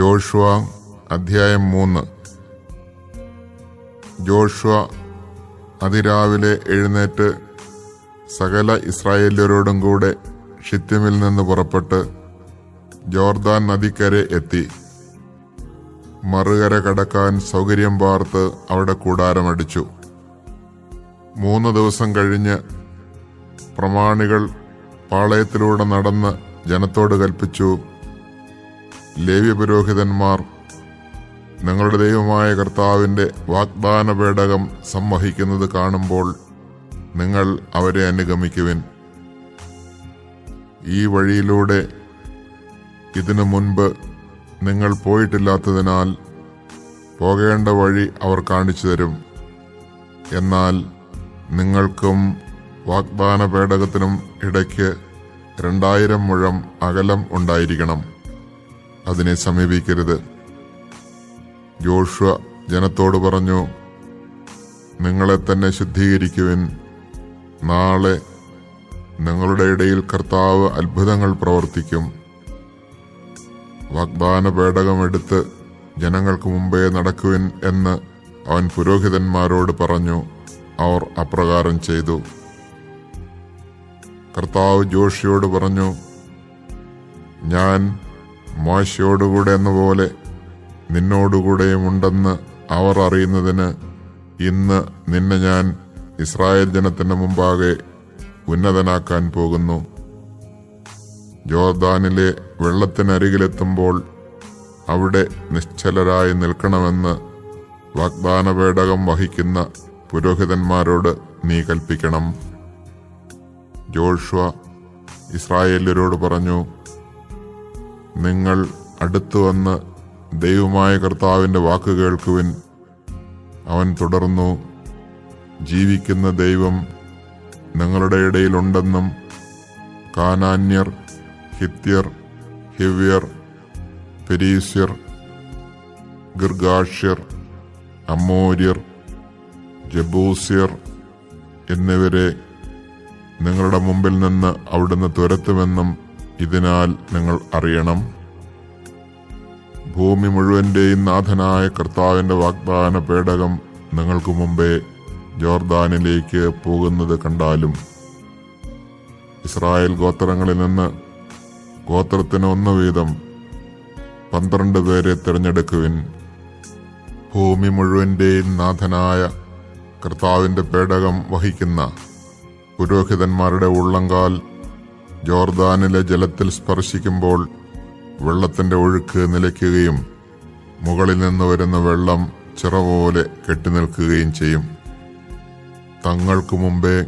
Joshua അധ്യായം മൂന്ന്. Joshua അതിരാവിലെ എഴുന്നേറ്റ് സകല ഇസ്രായേലരോടും കൂടെ ഷിത്യമിൽ നിന്ന് പുറപ്പെട്ട് ജോർദാൻ നദിക്കരെ എത്തി. മറുകര കടക്കാൻ സൗകര്യം പാർത്ത് അവിടെ കൂടാരമടിച്ചു. മൂന്ന് ദിവസം കഴിഞ്ഞ് പ്രമാണികൾ പാളയത്തിലൂടെ നടന്ന് ജനത്തോട് കൽപ്പിച്ചു ലേവ്യ പുരോഹിതന്മാർ നിങ്ങളുടെ ദൈവമായ കർത്താവിന്റെ വാഗ്ദാന പേടകം സംവഹിക്കുന്നത് കാണുമ്പോൾ നിങ്ങൾ അവരെ അനുഗമിക്കുവിൻ. ഈ വഴിയിലൂടെ ഇതിനു മുൻപ് നിങ്ങൾ പോയിട്ടില്ലാത്തതിനാൽ പോകേണ്ട വഴി അവർ കാണിച്ചു തരും. എന്നാൽ നിങ്ങൾക്കും വാഗ്ദാന പേടകത്തിനും ഇടയ്ക്ക് രണ്ടായിരം മുഴം അകലം ഉണ്ടായിരിക്കണം. അതിനെ സമീപിക്കരുത്. ജോഷുവ ജനത്തോട് പറഞ്ഞു നിങ്ങളെ തന്നെ ശുദ്ധീകരിക്കുവിൻ. നാളെ നിങ്ങളുടെ ഇടയിൽ കർത്താവ് അത്ഭുതങ്ങൾ പ്രവർത്തിക്കും. വാഗ്ദാന പേടകമെടുത്ത് ജനങ്ങൾക്ക് മുമ്പേ നടക്കുവിൻ എന്ന് അവൻ പുരോഹിതന്മാരോട് പറഞ്ഞു അവർ അപ്രകാരം ചെയ്തു. കർത്താവ് ജോഷിയോട് പറഞ്ഞു ഞാൻ മോശയോടുകൂടെ എന്ന പോലെ നിന്നോടുകൂടെയും ഉണ്ടെന്ന് അവർ അറിയുന്നതിന് ഇന്ന് നിന്നെ ഞാൻ ഇസ്രായേൽ ജനത്തിന്റെ മുമ്പാകെ ഉന്നതനാക്കാൻ പോകുന്നു. ജോർദാനിലെ വെള്ളത്തിനരികിലെത്തുമ്പോൾ അവിടെ നിശ്ചലരായി നിൽക്കണമെന്ന് വാഗ്ദാന പേടകം വഹിക്കുന്ന പുരോഹിതന്മാരോട് നീ കൽപ്പിക്കണം. ജോഷുവ ഇസ്രായേലരോട് പറഞ്ഞു നിങ്ങൾ അടുത്തു വന്ന് ദൈവമായ കർത്താവിന്റെ വാക്ക് കേൾക്കുവിൻ. അവൻ തുടർന്നു ജീവിക്കുന്ന ദൈവം നിങ്ങളുടെ ഇടയിലുണ്ടെന്നും കാനാന്യർ ഹിത്യർ ഹിവ്യർ പെരീസ്യർ ഗിർഗാഷ്യർ അമ്മോര്യർ ജബൂസ്യർ എന്നിവരെ നിങ്ങളുടെ മുമ്പിൽ നിന്ന് അവിടുന്ന് തുരത്തുമെന്നും ഇതിനാൽ നിങ്ങൾ അറിയണം. ഭൂമി മുഴുവന്റെയും നാഥനായ കർത്താവിന്റെ വാഗ്ദാന പേടകം നിങ്ങൾക്ക് മുമ്പേ ജോർദാനിലേക്ക് പോകുന്നത് കണ്ടാലും ഇസ്രായേൽ ഗോത്രങ്ങളിൽ നിന്ന് ഗോത്രത്തിന് ഒന്ന് വീതം പന്ത്രണ്ട് പേരെ തിരഞ്ഞെടുക്കുവിൻ. ഭൂമി മുഴുവന്റെയും നാഥനായ കർത്താവിന്റെ പേടകം വഹിക്കുന്ന പുരോഹിതന്മാരുടെ ഉള്ളങ്കാൽ ജോർദാനിലെ ജലത്തിൽ സ്പർശിക്കുമ്പോൾ വെള്ളത്തിന്റെ ഒഴുക്ക് നിലയ്ക്കുകയും മുകളിൽ നിന്ന് വരുന്ന വെള്ളം ചിറ പോലെ കെട്ടിനിൽക്കുകയും ചെയ്യും. തങ്ങൾക്കു മുമ്പേ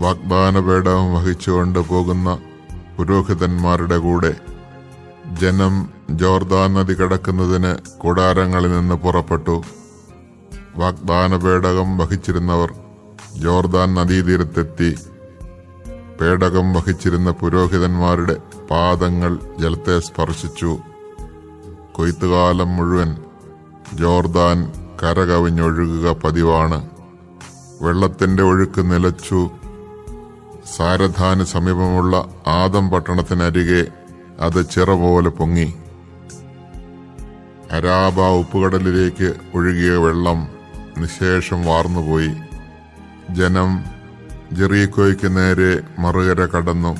വാഗ്ദാന പേടകം വഹിച്ചുകൊണ്ട് പോകുന്ന പുരോഹിതന്മാരുടെ കൂടെ ജനം ജോർദാൻ നദി കടക്കുന്നതിന് കൂടാരങ്ങളിൽ നിന്ന് പുറപ്പെട്ടു. വാഗ്ദാന പേടകം വഹിച്ചിരുന്നവർ ജോർദാൻ നദീതീരത്തെത്തി പേടകം വഹിച്ചിരുന്ന പുരോഹിതന്മാരുടെ പാദങ്ങൾ ജലത്തെ സ്പർശിച്ചു. കൊയ്ത്തുകാലം മുഴുവൻ ജോർദാൻ കരകവിഞ്ഞൊഴുകുക പതിവാണ്. വെള്ളത്തിന്റെ ഒഴുക്ക് നിലച്ചു. സാരധാന് സമീപമുള്ള ആദം പട്ടണത്തിനരികെ അത് ചിറ പോലെ പൊങ്ങി. അരാബ ഉപ്പുകടലിലേക്ക് ഒഴുകിയ വെള്ളം നിശേഷം വാർന്നുപോയി. ജനം ജെറീക്കോയ്ക്ക് നേരെ മറുകര കടന്നു.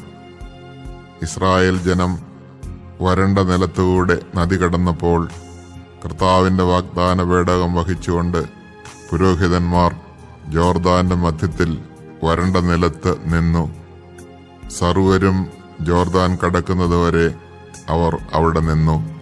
ഇസ്രായേൽ ജനം വരണ്ട നിലത്തുകൂടെ നദി കടന്നപ്പോൾ കർത്താവിന്റെ വാഗ്ദാന പേടകം വഹിച്ചുകൊണ്ട് പുരോഹിതന്മാർ ജോർദാന്റെ മധ്യത്തിൽ വരണ്ട നിലത്ത് നിന്നു. സർവരും ജോർദാൻ കടക്കുന്നതുവരെ അവർ അവിടെ നിന്നു.